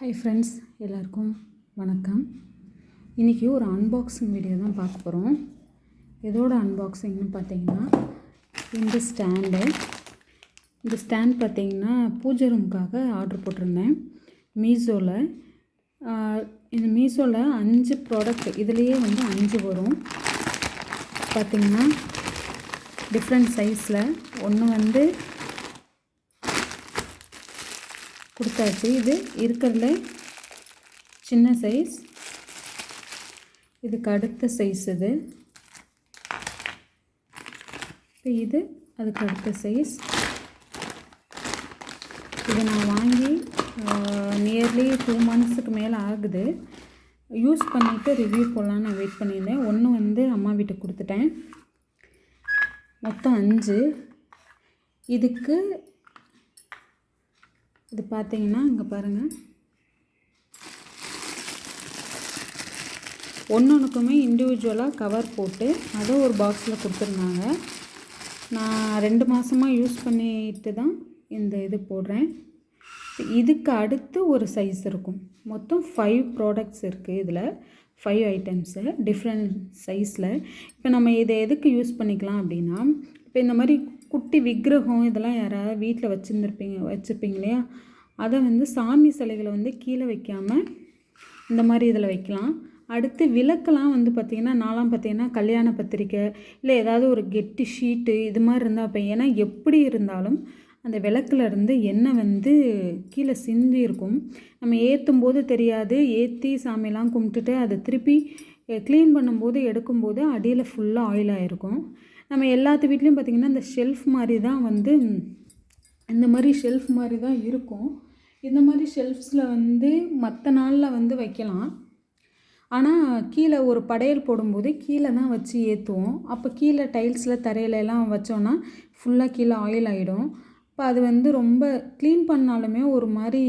Hi friends எல்லாருக்கும் வணக்கம். இன்றைக்கி ஒரு அன்பாக்சிங் வீடியோ தான் பார்க்க போகிறோம் எதோட அன்பாக்சிங்னு பார்த்தீங்கன்னா இந்த ஸ்டாண்டு இந்த ஸ்டாண்ட் பார்த்தீங்கன்னா பூஜை ரூம்க்காக ஆர்டர் போட்டிருந்தேன். மீஷோவில் இந்த மீஷோவில் அஞ்சு ப்ராடக்ட் இதுலேயே வந்து அஞ்சு வரும். பார்த்தீங்கன்னா டிஃப்ரெண்ட் சைஸில் ஒன்று வந்து கொடுத்தாச்சு. இது இருக்கிறதுல சின்ன சைஸ் இதுக்கு அடுத்த சைஸ் இது. இப்போ இது அதுக்கு அடுத்த சைஸ் இதை நான் வாங்கி நியர்லி டூ மந்த்ஸுக்கு மேலே ஆகுது. யூஸ் பண்ணிவிட்டு ரிவ்யூ போடலான்னு நான் வெயிட் பண்ணியிருந்தேன். ஒன்று வந்து அம்மா வீட்டுக்கு கொடுத்துட்டேன். மொத்தம் அஞ்சு. இதுக்கு இது பார்த்தீங்கன்னா இங்கே பாருங்கள் ஒன்று ஒன்றுக்குமே இண்டிவிஜுவலாக கவர் போட்டு அதை ஒரு பாக்ஸில் கொடுத்துருந்தாங்க. நான் ரெண்டு மாதமாக யூஸ் பண்ணிட்டு தான் இந்த இது போடுறேன். இதுக்கு அடுத்து ஒரு சைஸ் இருக்கும். மொத்தம் ஃபைவ் ப்ராடக்ட்ஸ் இருக்குது இதில். ஃபைவ் ஐட்டம்ஸு டிஃப்ரெண்ட் சைஸில் இப்போ நம்ம இதை எதுக்கு யூஸ் பண்ணிக்கலாம் அப்படின்னா இப்போ இந்த மாதிரி குட்டி விக்கிரகம் இதெல்லாம் யாராவது வீட்டில் வச்சுருந்துருப்பீங்க வச்சுருப்பீங்க இல்லையா? அதை வந்து சாமி சிலைகளை வந்து கீழே வைக்காமல் இந்த மாதிரி இதில் வைக்கலாம். அடுத்து விளக்கெல்லாம் வந்து பார்த்திங்கன்னா நாலாம் பார்த்திங்கன்னா கல்யாண பத்திரிக்கை இல்லை ஏதாவது ஒரு கெட்டி ஷீட்டு இது மாதிரி இருந்தால் இப்போ ஏன்னா எப்படி இருந்தாலும் அந்த விளக்குல இருந்து எண்ணெய் வந்து கீழே சிந்தி இருக்கும். நம்ம ஏற்றும் போது தெரியாது. ஏற்றி சாமியெல்லாம் கும்பிட்டுட்டு அதை திருப்பி க்ளீன் பண்ணும்போது எடுக்கும்போது அடியில் ஃபுல்லாக ஆயில் ஆகிருக்கும் நம்ம எல்லாத்து வீட்லேயும் பார்த்திங்கன்னா இந்த ஷெல்ஃப் மாதிரி தான் வந்து இந்த மாதிரி ஷெல்ஃப் மாதிரி தான் இருக்கும். இந்த மாதிரி ஷெல்ஃப்ஸில் வந்து மற்ற நாளில் வந்து வைக்கலாம். ஆனால் கீழே ஒரு படையல் போடும்போது கீழே தான் வச்சு ஏற்றுவோம் அப்போ கீழே டைல்ஸில் தரையிலலாம் வச்சோன்னா ஃபுல்லாக கீழே ஆயில் ஆகிடும் இப்போ அது வந்து ரொம்ப க்ளீன் பண்ணாலுமே ஒரு மாதிரி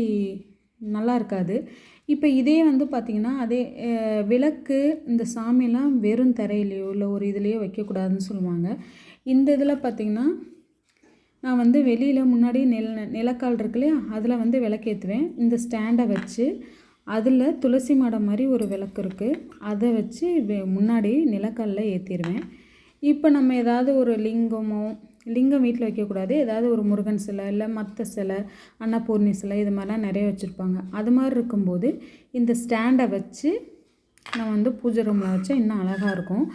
நல்லா இருக்காது. இப்போ இதே வந்து பார்த்திங்கன்னா அதே விளக்கு இந்த சாமிலாம் வெறும் தரையிலையோ இல்லை ஒரு இதுலேயோ வைக்கக்கூடாதுன்னு சொல்லுவாங்க. இந்த இதில் பார்த்திங்கன்னா நான் வந்து வெளியில் முன்னாடி நில நிலக்கால் இருக்கு இல்லையா அதில் வந்து விளக்கேற்றுவேன் இந்த ஸ்டாண்டை வச்சு அதில் துளசி மாடம் மாதிரி ஒரு விளக்கு இருக்குது அதை வச்சு முன்னாடி நிலக்கல்லில் ஏற்றிடுவேன் இப்போ நம்ம ஏதாவது ஒரு லிங்கமோ லிங்கம் வீட்டில் வைக்கக்கூடாது. ஏதாவது ஒரு முருகன் சிலை இல்லை மற்ற சிலை அன்னபூர்ணி சிலை இது மாதிரிலாம் நிறைய வச்சுருப்பாங்க. அது மாதிரி இருக்கும்போது இந்த ஸ்டாண்டை வச்சு நான் வந்து பூஜை ரூமில் வச்சா இன்னும் அழகாக இருக்கும்.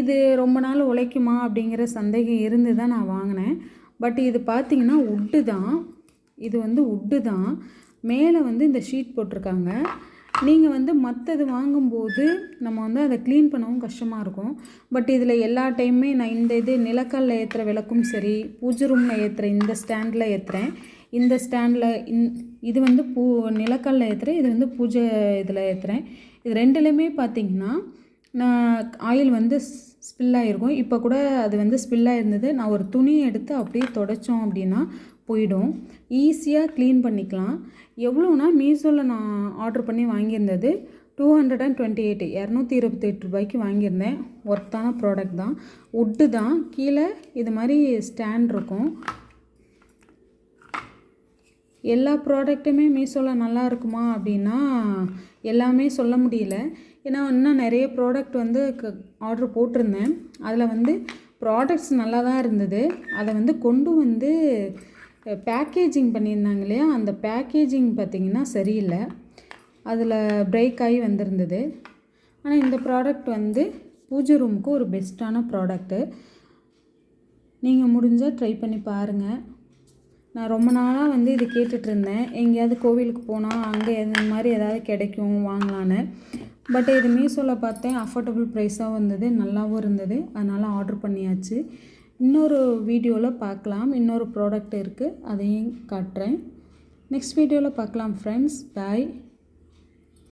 இது ரொம்ப நாள் உழைக்குமா அப்படிங்கிற சந்தேகம் இருந்து தான் நான் வாங்கினேன். பட் இது பார்த்திங்கன்னா உட்டு தான். இது வந்து உட்டு தான். மேலே வந்து இந்த ஷீட் போட்டிருக்காங்க. நீங்கள் வந்து மற்றது வாங்கும்போது நம்ம வந்து அதை க்ளீன் பண்ணவும் கஷ்டமாக இருக்கும். பட் இதில் எல்லா டைமுமே நான் இந்த இது நிலக்கல்ல ஏற்றுற விளக்கும் சரி பூஜை ரூமில் ஏற்றுற இந்த ஸ்டாண்டில் ஏற்றுறேன் இந்த ஸ்டாண்டில் இந் இது வந்து பூ நிலக்கல்ல ஏற்றுறேன் இது வந்து பூஜை இதில் ஏற்றுறேன் இது ரெண்டுலேயுமே பார்த்திங்கன்னா நான் ஆயில் வந்து ஸ்பில்லாகிருக்கும் இப்போ கூட அது வந்து ஸ்பில்லாக இருந்தது நான் ஒரு துணியை எடுத்து அப்படியே தொடச்சோம் அப்படின்னா போயிடும். ஈஸியாக க்ளீன் பண்ணிக்கலாம். எவ்வளோனா மீஷோவில் நான் ஆர்டர் பண்ணி வாங்கியிருந்தது two hundred and twenty eight இரநூத்தி இருபத்தெட்டு ரூபாய்க்கு வாங்கியிருந்தேன். ஒர்த்தான ப்ராடக்ட் தான். உட்டு தான். கீழே இது மாதிரி ஸ்டாண்ட் இருக்கும். எல்லா ப்ராடக்ட்டுமே மீஷோவில் நல்லா இருக்குமா அப்படின்னா எல்லாமே சொல்ல முடியல. ஏன்னா இன்னும் நிறைய ப்ராடக்ட் வந்து க ஆர்டர் போட்டிருந்தேன். அதில் வந்து ப்ராடக்ட்ஸ் நல்லா தான் இருந்தது. அதை வந்து கொண்டு வந்து பேக்கேஜிங் பண்ணியிருந்தாங்க இல்லையா? அந்த பேக்கேஜிங் பார்த்திங்கன்னா சரியில்லை. அதில் பிரேக் ஆகி வந்திருந்தது. ஆனால் இந்த ப்ராடக்ட் வந்து பூஜை ரூமுக்கு ஒரு பெஸ்ட்டான ப்ராடக்ட்டு நீங்கள் முடிஞ்சால் ட்ரை பண்ணி பாருங்கள் நான் ரொம்ப நாளாக வந்து இது கேட்டுட்ருந்தேன் எங்கேயாவது கோவிலுக்கு போனால் அங்கே இந்த மாதிரி ஏதாவது கிடைக்கும் வாங்கலான்னு. பட் இது மீஷோவில் பார்த்தேன். அஃபோர்டபுள் ப்ரைஸாக வந்தது நல்லாவும் இருந்தது. அதனால் ஆர்டர் பண்ணியாச்சு. இன்னொரு வீடியோவில் பார்க்கலாம். இன்னொரு ப்ராடக்ட் இருக்குது அதையும் காட்டுறேன். நெக்ஸ்ட் வீடியோவில் பார்க்கலாம் ஃப்ரெண்ட்ஸ் பாய்